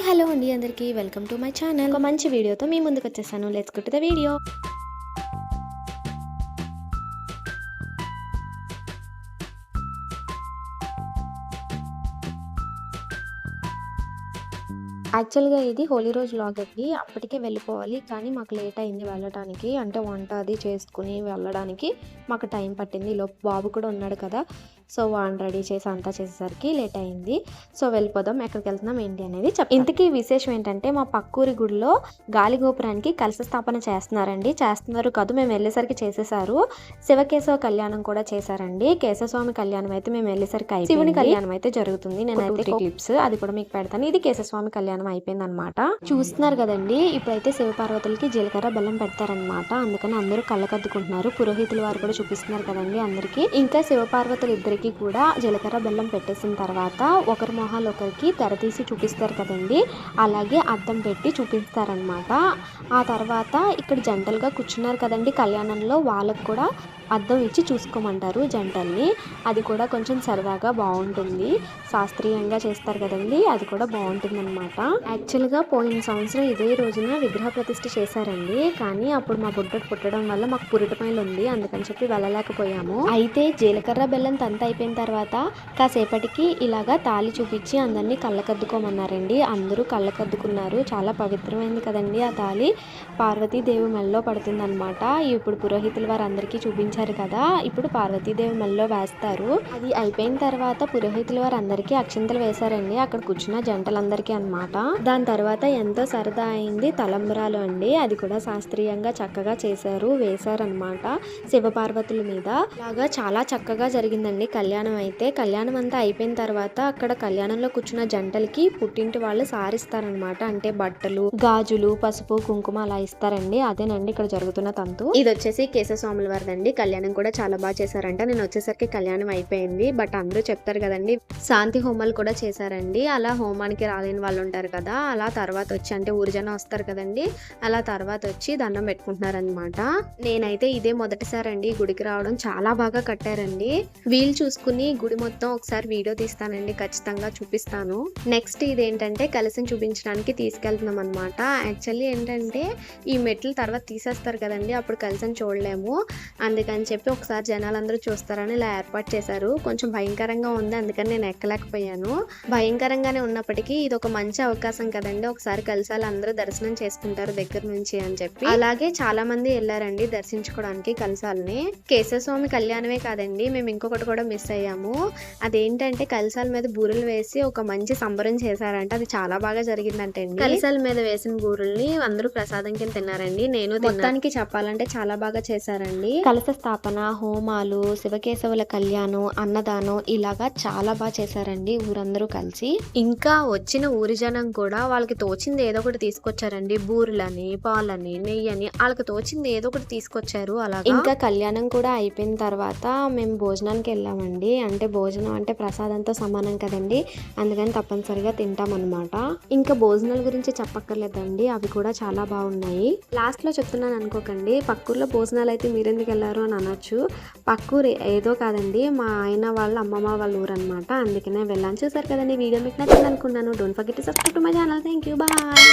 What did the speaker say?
Hi hello అండి అందరికీ. Welcome to my channel. ఒక మంచి వీడియోతో మీ ముందుకు వచ్చేసాను. లెట్స్ గుట్ ద వీడియో యాక్చువల్గా ఇది హోలీ రోజు లాగ్ అండి. అప్పటికే వెళ్ళిపోవాలి. కానీ మాకు లేట్ అయింది వెళ్ళడానికి అంటే వంట అది చేసుకుని వెళ్ళడానికి మాకు టైం పట్టింది. లోపు బాబు కూడా ఉన్నాడు కదా. సో వాడిని రెడీ చేసి అంతా చేసేసరికి లేట్ అయింది. సో వెళ్ళిపోదాం ఎక్కడికి వెళ్తున్నాం ఏంటి అనేది చెప్. ఇంతకీ విశేషం ఏంటంటే మా పక్కూరి గుడిలో గాలి గోపురానికి కలశ స్థాపన చేస్తున్నారండి. చేస్తున్నారు కాదు మేము వెళ్ళేసరికి చేసేసారు. శివకేశవ కళ్యాణం కూడా చేశారండి. కేశవస్వామి కళ్యాణం అయితే మేము వెళ్ళేసరికి అయిపోయింది. శివుని కళ్యాణం అయితే జరుగుతుంది. నేనైతే క్లిప్స్ అది కూడా మీకు పెడతాను. ఇది కేశవస్వామి కళ్యాణం అయిపోయింది అనమాట చూస్తున్నారు కదండి ఇప్పుడైతే శివపార్వతులకి జీలకర్ర బెల్లం పెడతారనమాట అందుకని అందరూ కళ్ళకద్దుకుంటున్నారు. పురోహితుల వారు కూడా చూపిస్తున్నారు కదండి అందరికి. ఇంకా శివపార్వతులు ఇద్దరికి కూడా జీలకర్ర బెల్లం పెట్టేసిన తర్వాత ఒకరి మొహాలు ఒకరికి తెరతీసి చూపిస్తారు కదండి. అలాగే అద్దం పెట్టి చూపిస్తారనమాట ఆ తర్వాత ఇక్కడ జంటలుగా కూర్చున్నారు కదండి. కళ్యాణంలో వాళ్ళకు కూడా అద్దం ఇచ్చి చూసుకోమంటారు జంటల్ని. అది కూడా కొంచెం సరదాగా బాగుంటుంది. శాస్త్రీయంగా చేస్తారు కదండి. అది కూడా బాగుంటుంది అనమాట యాక్చువల్గా పోయిన సంవత్సరం ఇదే రోజున విగ్రహ ప్రతిష్ఠ చేశారండి. కానీ అప్పుడు మా బుడ్డ పుట్టడం వల్ల మాకు పురిటమైలు ఉంది అందుకని చెప్పి వెళ్ళలేకపోయాము. అయితే జీలకర్ర బెల్లం తంత అయిపోయిన తర్వాత కాసేపటికి ఇలాగా తాళి చూపించి అందరినీ కళ్ళకద్దుకోమన్నారండి. అందరూ కళ్ళకద్దుకున్నారు. చాలా పవిత్రమైంది కదండి ఆ తాళి. పార్వతీదేవి మెల్లో పడుతుందనమాట ఇప్పుడు పురోహితుల వారు అందరికీ చూపించారు కదా. ఇప్పుడు పార్వతీదేవి మెల్లో వేస్తారు. అది అయిపోయిన తర్వాత పురోహితుల వారు అందరికీ అక్షింతలు వేశారండి. అక్కడ కూర్చున్న జంటలందరికీ అన్నమాట. దాని తర్వాత ఎంతో సరదా అయింది తలంబరాలు అండి. అది కూడా శాస్త్రీయంగా చక్కగా చేశారు వేశారనమాట శివపార్వతుల మీద. ఇలాగా చాలా చక్కగా జరిగిందండి. కళ్యాణం అయితే కళ్యాణం అంతా అయిపోయిన తర్వాత అక్కడ కళ్యాణంలో కూర్చున్న జంటలకి పుట్టింటి వాళ్ళు సారిస్తారనమాట అంటే బట్టలు గాజులు పసుపు కుంకుమ అలా ఇస్తారండి. అదేనండి ఇక్కడ జరుగుతున్న తంతు. ఇది వచ్చేసి కేశవస్వాముల వారిదండి. కళ్యాణం కూడా చాలా బాగా చేశారంట. నేను వచ్చేసరికి కళ్యాణం అయిపోయింది. బట్ అందరూ చెప్తారు కదండి శాంతి హోమాలు కూడా చేశారండి. అలా హోమానికి రాలేని వాళ్ళు ఉంటారు కదా అలా తర్వాత వచ్చి అంటే ఊరిజన వస్తారు కదండి అలా తర్వాత వచ్చి దండం పెట్టుకుంటున్నారనమాట నేనైతే ఇదే మొదటిసారి అండి గుడికి రావడం. చాలా బాగా కట్టారండి. వీలు చూసుకుని గుడి మొత్తం ఒకసారి వీడియో తీస్తానండి ఖచ్చితంగా చూపిస్తాను. నెక్స్ట్ ఇదేంటంటే కలిసిని చూపించడానికి తీసుకెళ్తున్నాం అనమాట యాక్చువల్లీ ఏంటంటే ఈ మెట్లు తర్వాత తీసేస్తారు కదండి అప్పుడు కలిసిని చూడలేము. అందుకని చెప్పి ఒకసారి జనాలందరూ చూస్తారని ఇలా ఏర్పాటు చేశారు. కొంచెం భయంకరంగా ఉంది అందుకని నేను ఎక్కలేకపోయాను. భయంకరంగానే ఉన్నప్పటికీ ఇది ఒక మంచి అవకాశం కదండి ఒకసారి కలిసి అందరూ దర్శనం చేసుకుంటారు దగ్గర నుంచి అని చెప్పి. అలాగే చాలా మంది వెళ్ళారండి దర్శించుకోవడానికి కలసాలని కేశవస్వామి కళ్యాణమే కాదండి మేము ఇంకొకటి కూడా మిస్ అయ్యాము. అదేంటంటే కలసాల మీద బూరెలు వేసి ఒక మంచి సంబరం చేశారంట. అది చాలా బాగా జరిగిందంటే కలసాల మీద వేసిన బూరెల్ని అందరూ ప్రసాదం కింద తిన్నారండి. నేను మొత్తానికి చెప్పాలంటే చాలా బాగా చేశారండి. కలస స్థాపన హోమాలు శివకేశవుల కళ్యాణం అన్నదానం ఇలాగా చాలా బాగా చేశారండి ఊరందరూ కలిసి. ఇంకా వచ్చిన ఊరి జనం కూడా వాళ్ళకి తోచింది ఏదో ఒకటి తీసుకొచ్చారండి. బూరెలని పాలని నెయ్యని వాళ్ళకి తోచింది ఏదో ఒకటి తీసుకొచ్చారు అలా ఇంకా కళ్యాణం కూడా అయిపోయిన తర్వాత మేము భోజనానికి అండి అంటే భోజనం అంటే ప్రసాదంతో సమానం కదండి. అందుకని తప్పనిసరిగా తింటాం అనమాట ఇంకా భోజనాల గురించి చెప్పక్కర్లేదండి. అవి కూడా చాలా బాగున్నాయి. లాస్ట్లో చెప్తున్నాను అనుకోకండి. పక్కూర్లో భోజనాలు అయితే మీరెందుకు వెళ్ళారు అని అనొచ్చు. పక్కూరు ఏదో కాదండి. మా ఆయన వాళ్ళ అమ్మమ్మ వాళ్ళ ఊరు అనమాట అందుకనే వెళ్ళాను. చూసారు కదండి వీడియో మీకు నచ్చింది అనుకున్నాను don't forget subscribe to my channel thank you bye